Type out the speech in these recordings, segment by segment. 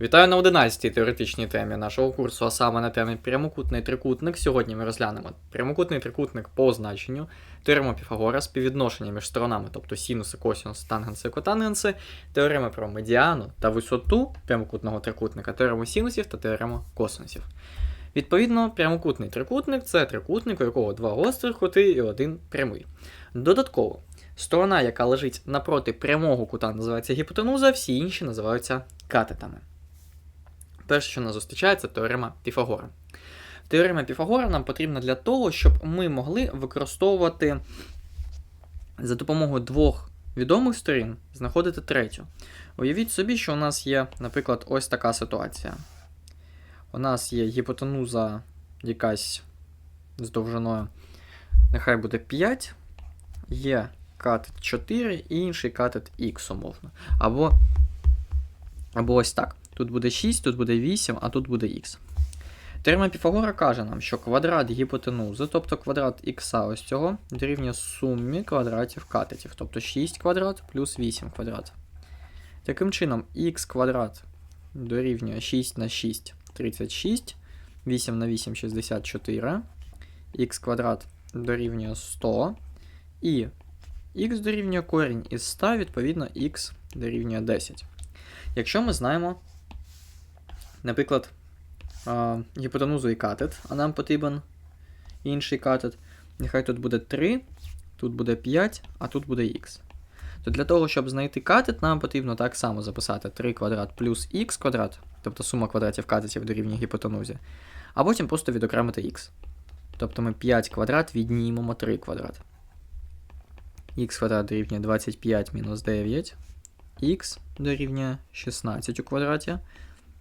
Вітаю на 11-й теоретичній темі нашого курсу, а саме на темі прямокутний трикутник. Сьогодні ми розглянемо прямокутний трикутник по значенню, теорему Піфагора, співвідношення між сторонами, тобто синуси, косінуси, тангенси, котангенси, теорема про медіану та висоту прямокутного трикутника, теорему синусів та теорему косинусів. Відповідно, прямокутний трикутник це трикутник, у якого два гострих кути і один прямий. Додатково, сторона, яка лежить напроти прямого кута, називається гіпотенуза, всі інші називаються катетами. Перше, що нас зустрічає, це теорема Піфагора. Теорема Піфагора нам потрібна для того, щоб ми могли використовувати за допомогою двох відомих сторін знаходити третю. Уявіть собі, що у нас є, наприклад, ось така ситуація. У нас є гіпотенуза якась з довжиною, нехай буде 5, є катет 4 і інший катет х умовно. Або, або ось так. Тут буде 6, тут буде 8, а тут буде х. Теорема Піфагора каже нам, що квадрат гіпотенузи, тобто квадрат х ось цього, дорівнює сумі квадратів катетів, тобто 6 квадрат плюс 8 квадрат. Таким чином, х квадрат дорівнює 6 на 6 36, 8 на 8 64, х квадрат дорівнює 100, і х дорівнює корінь із 100, відповідно, х дорівнює 10. Якщо ми знаємо наприклад, гіпотенузу і катет, а нам потрібен інший катет. Нехай тут буде 3, тут буде 5, а тут буде х. То для того, щоб знайти катет, нам потрібно так само записати 3 квадрат плюс х квадрат, тобто сума квадратів катетів дорівнює гіпотенузі, а потім просто відокремити х. Тобто ми 5 квадрат віднімемо 3 квадрат. х квадрат дорівнює 25 мінус 9, х дорівнює 16 у квадраті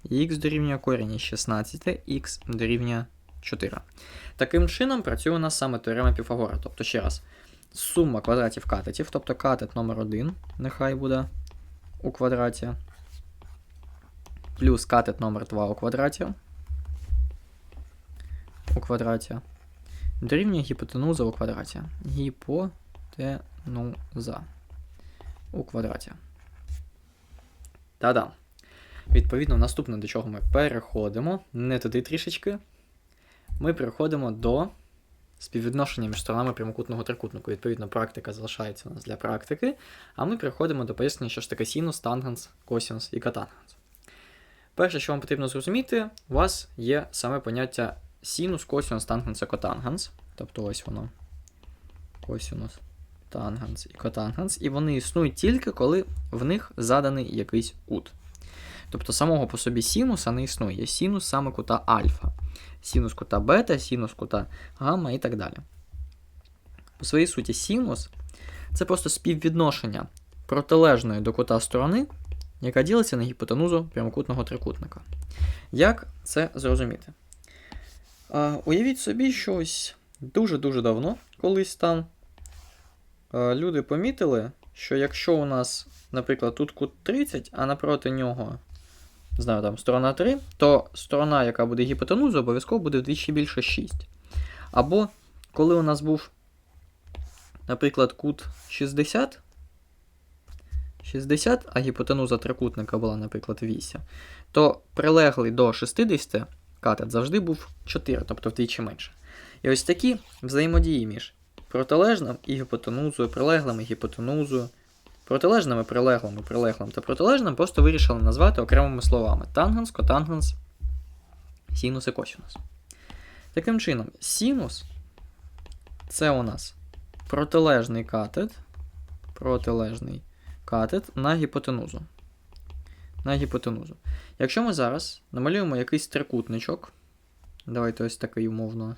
х дорівнює корінь із 16, х дорівнює 4. Таким чином працює у нас саме теорема Піфагора. Тобто, ще раз, сума квадратів катетів, тобто катет номер 1 нехай буде у квадраті, плюс катет номер 2 у квадраті, у квадраті, дорівнює гіпотенуза у квадраті. Гіпотенуза у квадраті. Та-да. Відповідно, наступне, до чого ми переходимо, не туди трішечки. Ми переходимо до співвідношення між сторонами прямокутного трикутнику. Відповідно, практика залишається у нас для практики, а ми переходимо до пояснення, що ж таке синус, тангенс, косінус і котангенс. Перше, що вам потрібно зрозуміти, у вас є саме поняття синус, косінус, тангенс і котангенс. Тобто ось воно. Косінус, тангенс і котангенс. І вони існують тільки, коли в них заданий якийсь кут. Тобто самого по собі синуса не існує. Є синус саме кута альфа, синус кута бета, синус кута гамма і так далі. По своїй суті, синус це просто співвідношення протилежної до кута сторони, яка ділиться на гіпотенузу прямокутного трикутника. Як це зрозуміти? Уявіть собі, що ось дуже-дуже давно, колись там, люди помітили, що якщо у нас, наприклад, тут кут 30, а напроти нього не знаю, там сторона 3, то сторона, яка буде гіпотенузою, обов'язково буде вдвічі більше 6. Або коли у нас був, наприклад, кут 60, 60, а гіпотенуза трикутника була, наприклад, 8, то прилеглий до 60 катет завжди був 4, тобто вдвічі менше. І ось такі взаємодії між протилежним і гіпотенузою, прилеглим і гіпотенузою. Протилежними прилеглими, прилеглим та протилежним просто вирішили назвати окремими словами тангенс, котангенс, синус і косінус. Таким чином, синус це у нас протилежний катет, протилежний катет на гіпотенузу. На гіпотенузу. Якщо ми зараз намалюємо якийсь трикутничок, давайте ось такий умовно,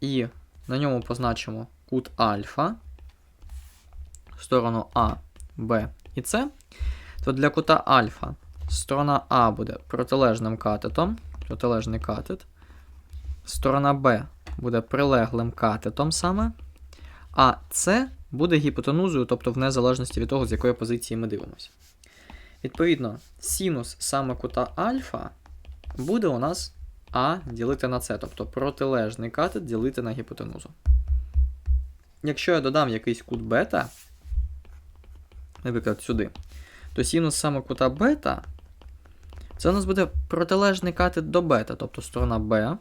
і на ньому позначимо кут альфа сторону А, Б і С, то для кута альфа сторона А буде протилежним катетом, протилежний катет, сторона Б буде прилеглим катетом саме, а С буде гіпотенузою, тобто в незалежності від того, з якої позиції ми дивимося. Відповідно, синус саме кута альфа буде у нас А ділити на С, тобто протилежний катет ділити на гіпотенузу. Якщо я додам якийсь кут бета, наприклад, сюди, то синус саме кута бета Це у нас буде протилежний катет до бета, тобто сторона Б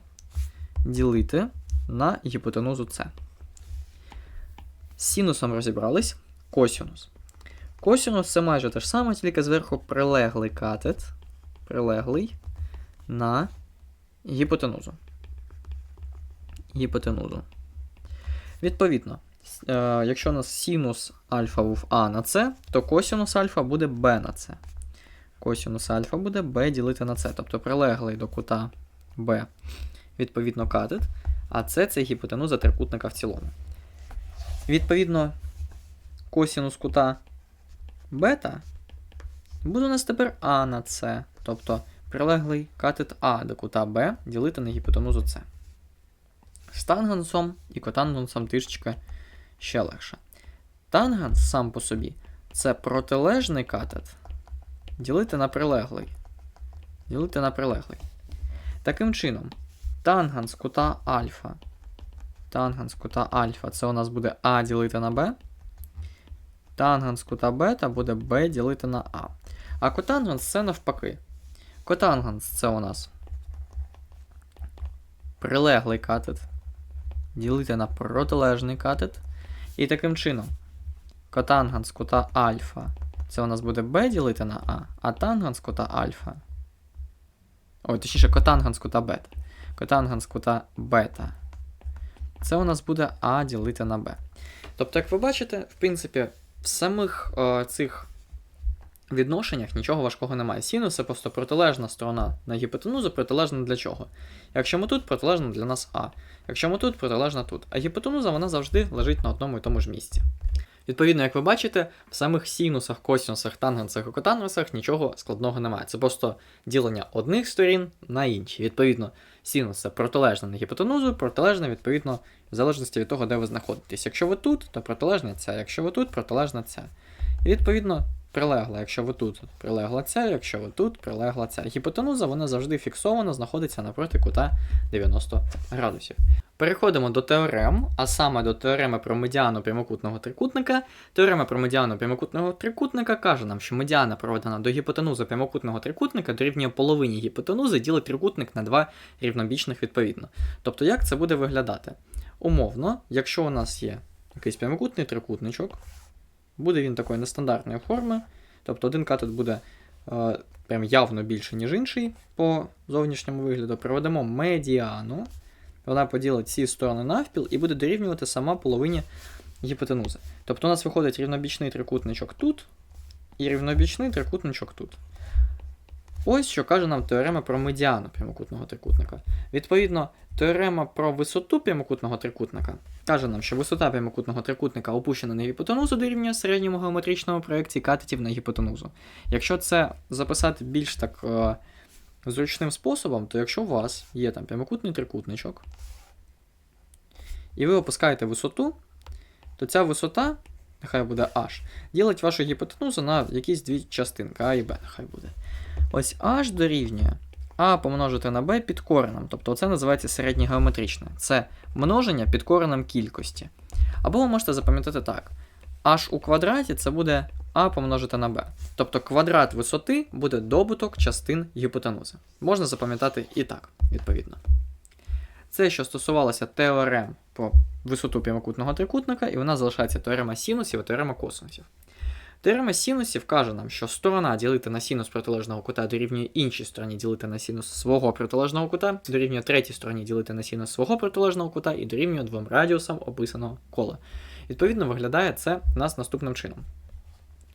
ділити на гіпотенузу С. З синусом розібрались. Косінус. Косінус це майже те ж саме, тільки зверху прилеглий катет. Прилеглий на гіпотенузу. Гіпотенузу. Відповідно, якщо у нас синус альфа був А на С, то косінус альфа буде Б на С. Косінус альфа буде Б ділити на С, тобто прилеглий до кута Б, відповідно, катет, а С це гіпотенуза трикутника в цілому. Відповідно, косінус кута бета буде у нас тепер А на С, тобто прилеглий катет А до кута Б ділити на гіпотенузу С. З тангенсом і котангенсом трішечки ще легше. Тангенс сам по собі це протилежний катет ділити на прилеглий. Ділити на прилеглий. Таким чином, тангенс кута альфа. Тангенс кута альфа це у нас буде А ділити на Б. Тангенс кута бета буде Б ділити на А. А котангенс це навпаки. Котангенс це у нас прилеглий катет. Ділити на протилежний катет. І таким чином, котангенс кута альфа. Це у нас буде b ділити на А, а тангенс кута альфа. Ой, точніше, котангенс кута бета. Котангенс кута бета. Це у нас буде А ділити на Б. Тобто, як ви бачите, в принципі, в самих о, цих відношеннях нічого важкого немає. Синус це просто протилежна сторона на гіпотенузу, протилежна для чого? Якщо ми тут, протилежна для нас А. Якщо ми тут, протилежна тут. А гіпотенуза вона завжди лежить на одному і тому ж місці. Відповідно, як ви бачите, в самих синусах, косінусах, тангенсах і котангенсах нічого складного немає. Це просто ділення одних сторін на інші. Відповідно, синус це протилежна на гіпотенузу, протилежна, відповідно, в залежності від того, де ви знаходитесь. Якщо ви тут, то протилежна ця, якщо ви тут, протилежна ця. І відповідно, прилегла, якщо ви тут, прилегла ця, якщо ви тут, прилегла ця. Гіпотенуза вона завжди фіксовано знаходиться напроти кута 90 градусів. Переходимо до теорем, а саме до теореми про медіану прямокутного трикутника. Теорема про медіану прямокутного трикутника каже нам, що медіана проведена до гіпотенузи прямокутного трикутника дорівнює половині гіпотенузи, ділить трикутник на два рівнобічних відповідно. Тобто, як це буде виглядати? Умовно, якщо у нас є якийсь прямокутний трикутничок, буде він такої нестандартної форми, тобто один катет буде е, прям явно більше, ніж інший по зовнішньому вигляду, проведемо медіану. Вона поділить ці сторони навпіл і буде дорівнювати сама половині гіпотенузи. Тобто у нас виходить рівнобічний трикутничок тут і рівнобічний трикутничок тут. Ось що каже нам теорема про медіану прямокутного трикутника. Відповідно, теорема про висоту прямокутного трикутника каже нам, що висота прямокутного трикутника опущена на гіпотенузу дорівнює середньому геометричному проєкції катетів на гіпотенузу. Якщо це записати більш так е, зручним способом, то якщо у вас є там прямокутний трикутничок, і ви опускаєте висоту, то ця висота, нехай буде h, ділить вашу гіпотенузу на якісь дві частинки, А і Б, нехай буде. Ось h дорівнює А помножити на b під коренем. Тобто це називається середньогеометричне. Це множення під коренем кількості. Або ви можете запам'ятати так. h у квадраті це буде а помножити на b. Тобто квадрат висоти буде добуток частин гіпотенузи. Можна запам'ятати і так, відповідно. Це, що стосувалося теорем про висоту прямокутного трикутника, і вона залишається теорема синусів і теорема косинусів. Теорема синусів каже нам, що сторона ділити на синус протилежного кута дорівнює іншій стороні ділити на синус свого протилежного кута, дорівнює третій стороні ділити на синус свого протилежного кута і дорівнює двом радіусам описаного кола. Відповідно, виглядає це у нас наступним чином.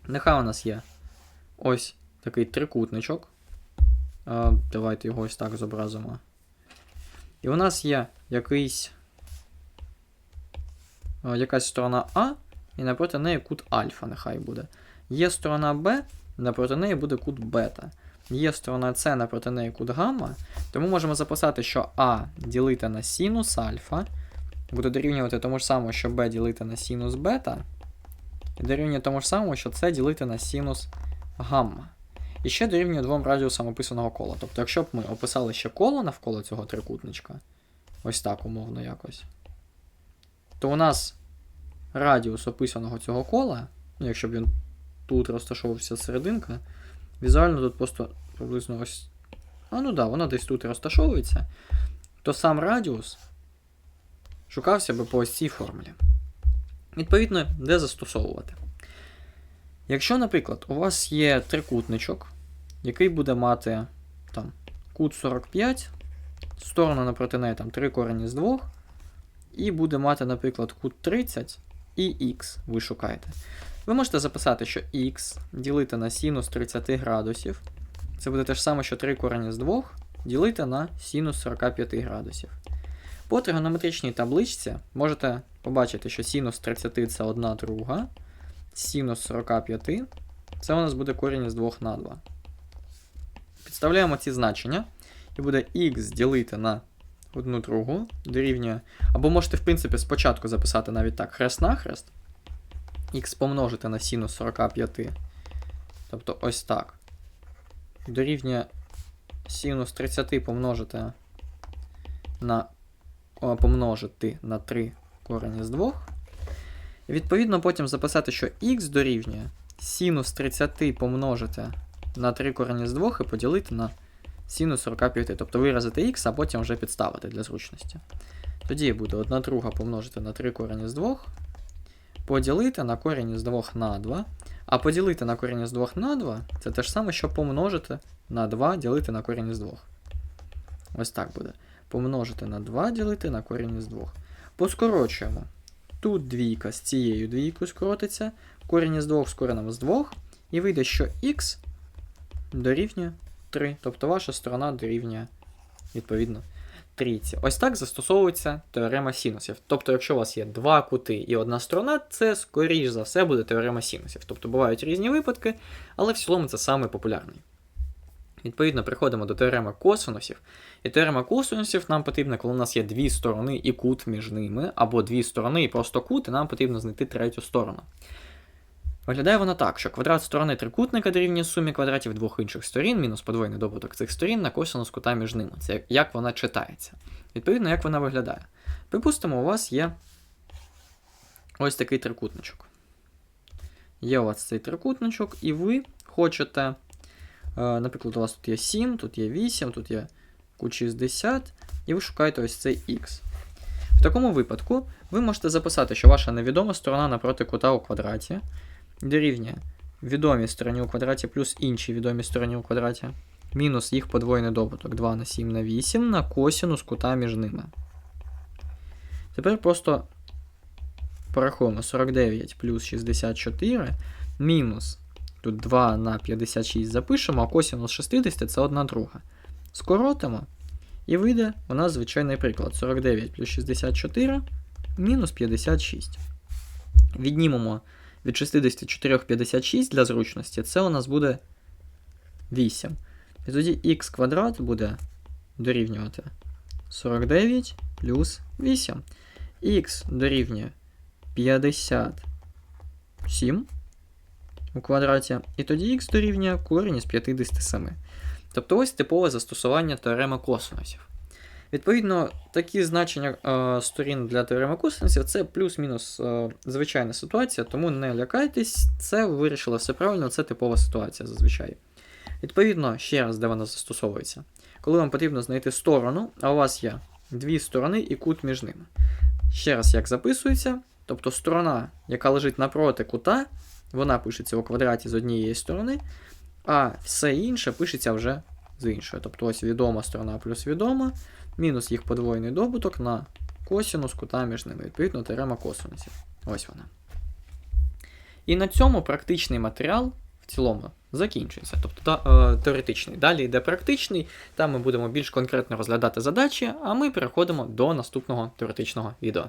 Нехай у нас є ось такий трикутничок. Давайте його ось так зобразимо. І у нас є якийсь, якась сторона А, і напроти неї кут альфа, нехай буде. Є сторона Б, напроти неї буде кут бета. Є сторона С напроти неї кут гамма. Тому можемо записати, що А ділити на синус альфа буде дорівнювати тому ж самому, що Б ділити на синус бета. І дорівнює тому ж самому, що це ділити на синус гамма. І ще дорівнює двом радіусам описаного кола. Тобто, якщо б ми описали ще коло навколо цього трикутничка, ось так умовно якось, то у нас радіус описаного цього кола, ну, якщо б він тут розташовувався серединка, візуально тут просто приблизно ось А ну да, воно десь тут розташовується, то сам радіус шукався би по ось цій формулі. Відповідно, де застосовувати? Якщо, наприклад, у вас є трикутничок, який буде мати там, кут 45, сторону напроти неї там 3 корені з 2, і буде мати, наприклад, кут 30 і х ви шукаєте. Ви можете записати, що х ділити на синус 30 градусів. Це буде те ж саме, що 3 корені з 2 ділити на синус 45 градусів. По тригонометричній табличці можете побачити, що синус 30 це 1 друга, синус 45 це у нас буде корінь із 2 на 2. Підставляємо ці значення, і буде х ділити на 1 другу дорівнює. Або можете, в принципі, спочатку записати навіть так: хрест-нахрест, х помножити на синус 45. Тобто ось так. Дорівнює синус 30 помножити на о, помножити на 3 корені з 2. І відповідно потім записати, що х дорівнює синус 30 помножити на 3 корені з 2 і поділити на синус 45. Тобто виразити х, а потім вже підставити для зручності. Тоді буде 1 друга помножити на 3 корені з 2, поділити на корінь з 2 на 2. А поділити на корінь з 2 на 2 це те ж саме, що помножити на 2 ділити на корінь з 2. Ось так буде. Помножити на 2 ділити на корінь з 2. Поскорочуємо. Тут двійка з цією двійкою скоротиться, корінь із 2 з кореном з 2, і вийде, що х дорівнює 3. Тобто ваша сторона дорівнює, відповідно, трійці. Ось так застосовується теорема синусів. Тобто, якщо у вас є два кути і одна сторона, це, скоріш за все, буде теорема синусів. Тобто бувають різні випадки, але в цілому це самий популярний. Відповідно, приходимо до теореми косинусів. І теорема косинусів нам потрібна, коли у нас є дві сторони і кут між ними, або дві сторони і просто кут, і нам потрібно знайти третю сторону. Виглядає вона так, що квадрат сторони трикутника дорівнює сумі квадратів двох інших сторін, мінус подвоєний добуток цих сторін на косинус кута між ними. Це як, вона читається. Відповідно, як вона виглядає. Припустимо, у вас є ось такий трикутничок. Є у вас цей трикутничок, і ви хочете. Е, Наприклад, у вас тут є 7, тут є 8, тут є кут 60, і ви шукаєте ось цей х. В такому випадку ви можете записати, що ваша невідома сторона напроти кута у квадраті дорівнює відомій стороні у квадраті плюс іншій відомій стороні у квадраті, мінус їх подвоєний добуток 2 на 7 на 8 на косінус кута між ними. Тепер просто порахуємо 49 плюс 64 мінус Тут 2 на 56 запишемо, а косінус 60 це 1 друга. Скоротимо. І вийде у нас звичайний приклад. 49 плюс 64 мінус 56. Віднімемо від 64 56 для зручності, це у нас буде 8. І тоді х квадрат буде дорівнювати 49 плюс 8. Х дорівнює 57 у квадраті, і тоді х дорівнює корінь із 57. Тобто ось типове застосування теореми косинусів. Відповідно, такі значення е, сторін для теореми косинусів це плюс-мінус е, звичайна ситуація, тому не лякайтесь, це ви вирішили все правильно, це типова ситуація зазвичай. Відповідно, ще раз, де вона застосовується. Коли вам потрібно знайти сторону, а у вас є дві сторони і кут між ними. Ще раз, як записується, тобто сторона, яка лежить напроти кута, вона пишеться у квадраті з однієї сторони, а все інше пишеться вже з іншої. Тобто ось відома сторона плюс відома, мінус їх подвоєний добуток на косінус кута між ними. Відповідно, теорема косинусів. Ось вона. І на цьому практичний матеріал в цілому закінчується. Тобто е, теоретичний. Далі йде практичний, там ми будемо більш конкретно розглядати задачі, а ми переходимо до наступного теоретичного відео.